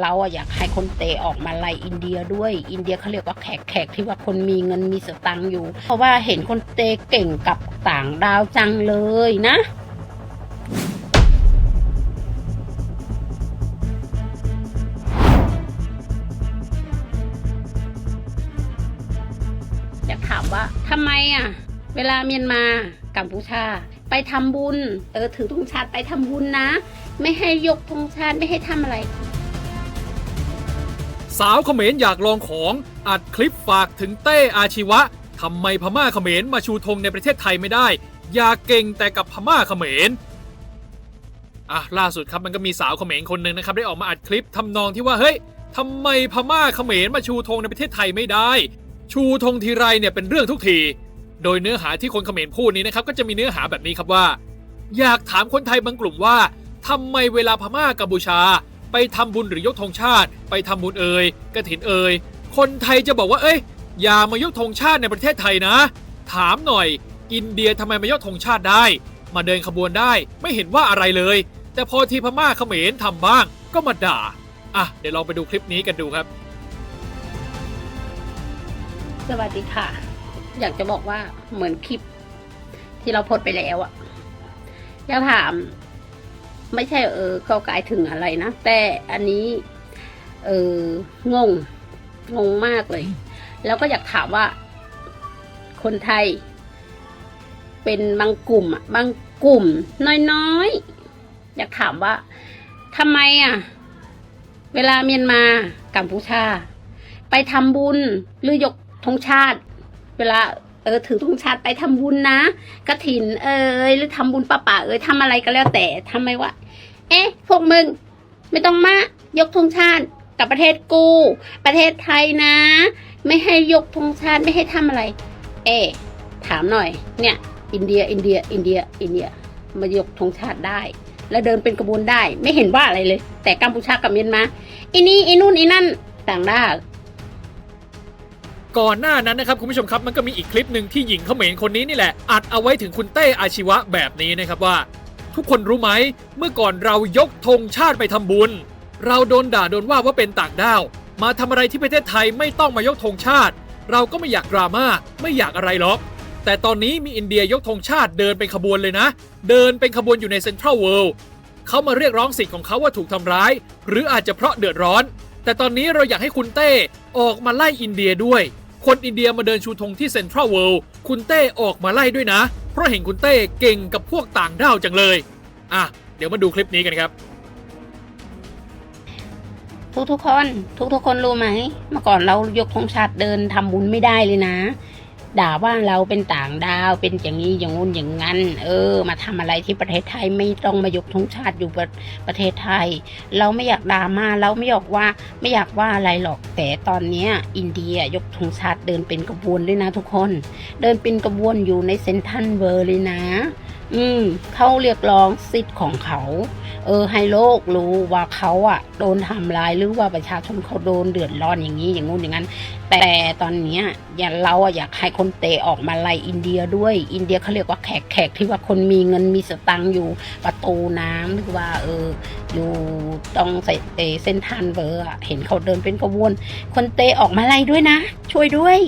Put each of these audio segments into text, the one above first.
เราอะอยากให้คนเตะออกมาไล่อินเดียด้วย อินเดียเขาเรียกว่าแขกแขกที่ว่าคนมีเงินมีสตังค์อยู่ เพราะว่าเห็นคนเตะเก่งกับต่างดาวจังเลยนะอยากถามว่าทำไมอะ เวลาเมียนมากัมพูชา ไปทำบุญ เออถือธงชาติไปทำบุญนะ ไม่ให้ยกธงชาติไม่ให้ทำอะไร สาวเขมรอยากลองของอัดคลิปฝากถึงเต้อาชีวะทำไมพม่าเขมรมาชูธงในประเทศไทยไม่ได้ อยากเก่งแต่กับพม่าเขมรอะล่าสุดครับมันก็มีสาวเขมรคนหนึ่งนะครับได้ออกมาอัดคลิปทำนองที่ว่าเฮ้ยทำไมพม่าเขมรมาชูธงในประเทศไทยไม่ได้ ชูธงทีไรเนี่ยเป็นเรื่องทุกที โดยเนื้อหาที่คนเขมรพูดนี้นะครับก็จะมีเนื้อหาแบบนี้ครับว่า อยากถามคนไทยบางกลุ่มว่าทำไมเวลาพม่ากัมพูชา ไปทำบุญหรือยกธงชาติ ไปทำบุญเอ่ยกระถินเอ่ยคนไทยจะบอกว่าเอ้ยอย่ามายกธงชาติในประเทศไทยนะ ถามหน่อย อินเดียทำไมมายกธงชาติได้ มาเดินขบวนได้ไม่เห็นว่าอะไรเลย แต่พอทีพม่าเขมรทำบ้างก็มาด่าอะเดี๋ยวลองไปดูคลิปนี้กันดูครับ สวัสดีค่ะ อยากจะบอกว่าเหมือนคลิปที่เราโพสไปแล้วอะอยากถาม ไม่ใช่เออเขากายถึงอะไรนะ แต่อันนี้ เอองงงงมากเลย แล้วก็อยากถามว่า คนไทย เป็นบางกลุ่มอะบางกลุ่ม น้อยๆ อยากถามว่าทำไมอะ เวลาเมียนมากัมพูชา ไปทำบุญหรือยกธงชาติ เวลา เออถือธงชาติไปทำบุญนะกระถิน เอยหรือทำบุญป่าป่าเอยทำอะไรก็แล้วแต่ทำไมวะเอ๊ะ พวกมึง ไม่ต้องมายกธงชาติกับประเทศกู ประเทศไทยนะ ไม่ให้ยกธงชาติไม่ให้ทำอะไร เอ๊ถามหน่อย เนี่ย อินเดียอินเดีย อินเดีย อินเดีย มายกธงชาติได้ แล้วเดินเป็นกระบวนได้ ไม่เห็นว่าอะไรเลย แต่กัมพูชากับเมียนมาอีนี่อีนู่นอีนั่นต่างด้าว ก่อนหน้านั้นนะครับคุณผู้ชมครับมันก็มีอีกคลิปหนึ่งที่หญิงเขมรคนนี้นี่แหละ อัดเอาไว้ถึงคุณเต้อาชีวะแบบนี้นะครับว่า ทุกคนรู้ไหมเมื่อก่อนเรายกธงชาติไปทำบุญ เราโดนด่าโดนว่าว่าเป็นต่างด้าว มาทำอะไรที่ประเทศไทยไม่ต้องมายกธงชาติ เราก็ไม่อยากดราม่าไม่อยากอะไรหรอกแต่ตอนนี้มีอินเดียยกธงชาติเดินเป็นขบวนเลยนะ เดินเป็นขบวนอยู่ในเซ็นทรัลเวิลด์เขามาเรียกร้องสิทธิ์ของเขาว่าถูกทำร้าย หรืออาจจะเพราะเดือดร้อน แต่ตอนนี้เราอยากให้คุณเต้ออกมาไล่อินเดียด้วย คนอินเดียมาเดินชูธงที่เซ็นทรัลเวิลด์คุณเต้ออกมาไล่ด้วยนะ เพราะเห็นคุณเต้เก่งกับพวกต่างด้าวจังเลย อะ เดี๋ยวมาดูคลิปนี้กันครับ ทุกทุกๆคน ทุกทุกๆคนรู้ไหม เมื่อก่อนเรายกธงชาติเดินทำบุญไม่ได้เลยนะ ด่าว่าเราเป็นต่างดาวเป็นอย่างนี้อย่างงู้นอย่างนั้น เออ มาทำอะไรที่ประเทศไทยไม่ต้องมายกธงชาติอยู่ประประเทศไทย เราไม่อยากด่ามาเราไม่อยากว่าไม่อยากว่าอะไรหรอกแต่ตอนเนี้ย อินเดียยกธงชาติเดินเป็นกระบวนด้วยนะทุกคน เดินเป็นกระบวนอยู่ในเซนทันเวอร์เลยนะ อืมเขาเรียกร้องสิทธิ์ของเขา เออให้โลกรู้ว่าเขาอะโดนทำร้ายหรือว่าประชาชนเขาโดนเดือดร้อนอย่างนี้อย่างงู้นอย่างนั้น แต่ตอนนี้อย่าเราอะอยากให้คนเตะออกมาไล่อินเดียด้วย อินเดียเขาเรียกว่าแขกแขกที่ว่าคนมีเงินมีสตังค์อยู่ประตูน้ำหรือว่าเอออยู่ตรงเซเอเส้นทานเบอร์เห็นเขาเดินเป็นกระบวน คนเตะออกมาไล่ด้วยนะ ช่วยด้วย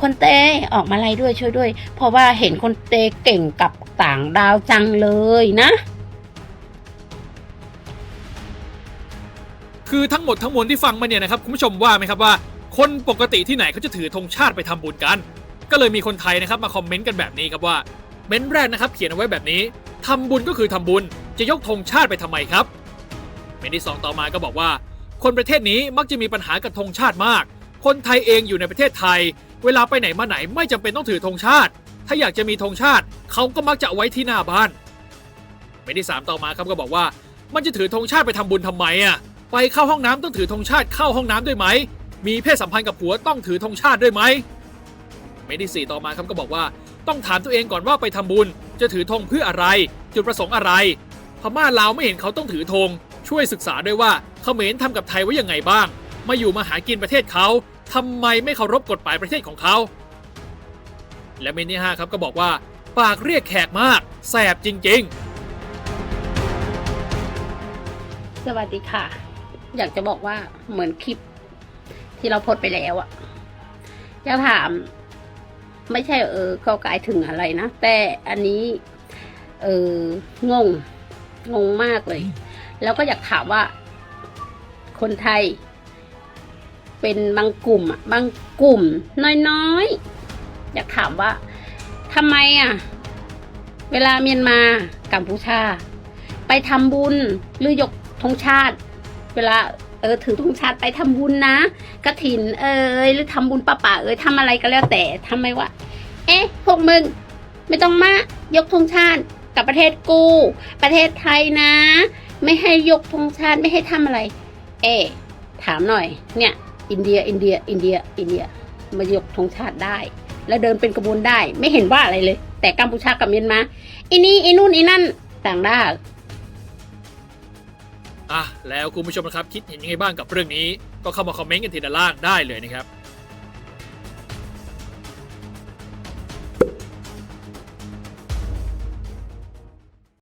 คนเตะออกมาไล่ด้วยช่วยด้วย เพราะว่าเห็นคนเตะเก่งกับต่างดาวจังเลยนะ คือทั้งหมดทั้งมวลที่ฟังมาเนี่ยนะครับคุณผู้ชมว่าไหมครับว่า คนปกติที่ไหนเขาจะถือธงชาติไปทำบุญกัน ก็เลยมีคนไทยนะครับมาคอมเมนต์กันแบบนี้ครับว่าเม้นต์แรกนะครับเขียนเอาไว้แบบนี้ทำบุญก็คือทำบุญจะยกธงชาติไปทำไมครับเม้นต์ที่สองต่อมาก็บอกว่า คนประเทศนี้มักจะมีปัญหากับธงชาติมาก คนไทยเองอยู่ในประเทศไทย เวลาไปไหนมาไหนไม่จำเป็นต้องถือธงชาติ ถ้าอยากจะมีธงชาติเขาก็มักจะเอาไว้ที่หน้าบ้านเม้นต์ที่สามต่อมาครับก็บอกว่า มันจะถือธงชาติไปทำบุญทำไมอะ ไปเข้าห้องน้ำต้องถือธงชาติเข้าห้องน้ำด้วยไหม มีเพศสัมพันธ์กับผัวต้องถือธงชาติด้วยไหมเมนที่สี่ต่อมาครับก็บอกว่า ต้องถามตัวเองก่อนว่าไปทำบุญ จะถือธงเพื่ออะไร จุดประสงค์อะไร พม่าลาวไม่เห็นเขาต้องถือธงช่วยศึกษาด้วยว่าเขมรทำกับไทยไว้ยังไงบ้าง มาอยู่มาหากินประเทศเขาทำไมไม่เคารพกฎหมายประเทศของเขา และเมนที่ห้าครับก็บอกว่า ปากเรียกแขกมากแสบจริง ๆ สวัสดีค่ะ อยากจะบอกว่าเหมือนคลิปที่เราโพสไปแล้วอะอยากถาม ไม่ใช่เออเข้ากายถึงอะไรนะ แต่อันนี้ เอองง งงมากเลย แล้วก็อยากถามว่า คนไทย เป็นบางกลุ่มอะบางกลุ่ม น้อยๆ อยากถามว่าทำไมอะเวลาเมียนมากัมพูชา ไปทำบุญหรือยกธงชาติ เวลาเออถือธงชาติไปทำบุญนะกระถินเอยหรือทำบุญป้าป่าเอยทำอะไรก็แล้วแต่ทำไมวะเอ๊ะพวกมึงไม่ต้องมายกธงชาติกับประเทศกู ประเทศไทยนะ ไม่ให้ยกธงชาติไม่ให้ทำอะไร เอ๊ถามหน่อย เนี่ย อินเดียอินเดียอินเดียอินเดียมายกธงชาติได้ แล้วเดินเป็นกระบวนได้ ไม่เห็นว่าอะไรเลย แต่กัมพูชากับเมียนมาอีนี่อีนู่นอีนั่นต่างด้าว อะแล้วคุณผู้ชมนะครับคิดเห็นยังไงบ้างกับเรื่องนี้ ก็เข้ามาคอมเมนต์กันทีด้านล่างได้เลยนะครับ